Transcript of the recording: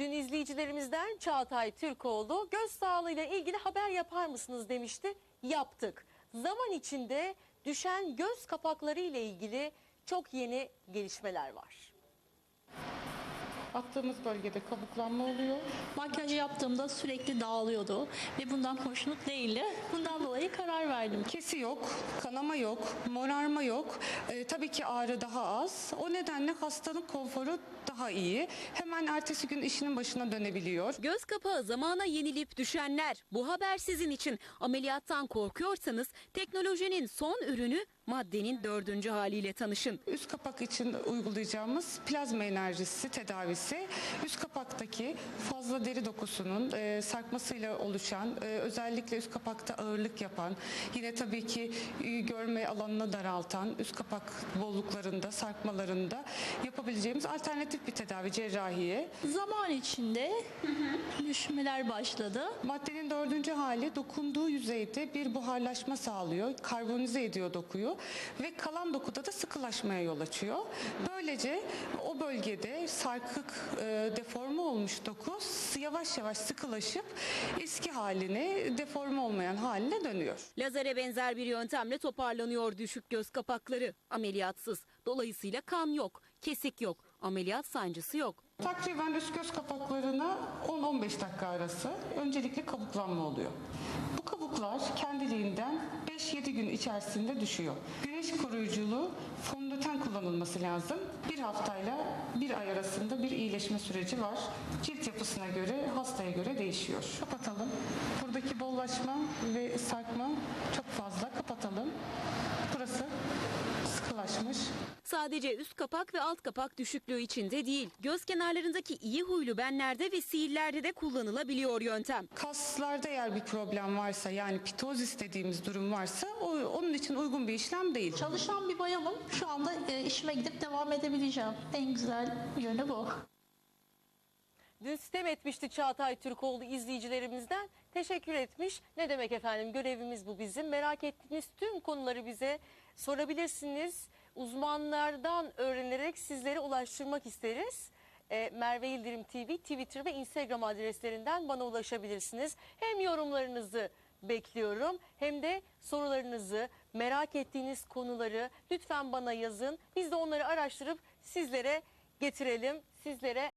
Dün izleyicilerimizden Çağatay Türkoğlu göz sağlığıyla ilgili haber yapar mısınız demişti. Yaptık. Zaman içinde düşen göz kapakları ile ilgili çok yeni gelişmeler var. Attığımız bölgede kabuklanma oluyor. Makyajı yaptığımda sürekli dağılıyordu ve bundan hoşnut değildi. Bundan verdim. Kesi yok, kanama yok, morarma yok. Ee, tabii ki ağrı daha az. O nedenle hastanın konforu daha iyi. Hemen ertesi gün işinin başına dönebiliyor. Göz kapağı zamana yenilip düşenler. Bu haber sizin için. Ameliyattan korkuyorsanız teknolojinin son ürünü maddenin dördüncü haliyle tanışın. Üst kapak için uygulayacağımız plazma enerjisi tedavisi üst kapaktaki fazla deri dokusunun e, sarkmasıyla oluşan e, özellikle üst kapakta ağırlık yapan yine tabii ki e, görme alanını daraltan üst kapak bolluklarında sarkmalarında yapabileceğimiz alternatif bir tedavi cerrahiye. Zaman içinde düşmeler başladı. Maddenin dördüncü hali dokunduğu yüzeyde bir buharlaşma sağlıyor, karbonize ediyor dokuyu ve kalan dokuda da sıkılaşmaya yol açıyor. Böylece o bölgede sarkık, e, deforme olmuş doku yavaş yavaş sıkılaşıp eski haline, deforme olmayan haline dönüyor. Lazere benzer bir yöntemle toparlanıyor düşük göz kapakları. Ameliyatsız. Dolayısıyla kan yok, kesik yok, ameliyat sancısı yok. Takriben üst göz kapaklarına 10-15 dakika arası öncelikle kabuklanma oluyor. Bu kabuklar kendiliğinden 5-7 gün içerisinde düşüyor. Güneş koruyuculu fondöten kullanılması lazım. Bir haftayla bir ay arasında bir iyileşme süreci var. Cilt yapısına göre, hastaya göre değişiyor. Kapatalım. Buradaki bollaşma ve sarkma çok fazla. Kapatalım. Sadece üst kapak ve alt kapak düşüklüğü içinde değil, göz kenarlarındaki iyi huylu benlerde ve sihirlerde de kullanılabiliyor yöntem. Kaslarda eğer bir problem varsa yani pitozis dediğimiz durum varsa o, onun için uygun bir işlem değil. Çalışan bir bayanım. Şu anda e, işime gidip devam edebileceğim. En güzel yönü bu. Dün sistem etmişti Çağatay Türkoğlu izleyicilerimizden. Teşekkür etmiş. Ne demek efendim görevimiz bu bizim. Merak ettiğiniz tüm konuları bize sorabilirsiniz. Uzmanlardan öğrenerek sizlere ulaştırmak isteriz. E, Merve Yıldırım TV, Twitter ve Instagram adreslerinden bana ulaşabilirsiniz. Hem yorumlarınızı bekliyorum hem de sorularınızı, merak ettiğiniz konuları lütfen bana yazın. Biz de onları araştırıp sizlere getirelim, sizlere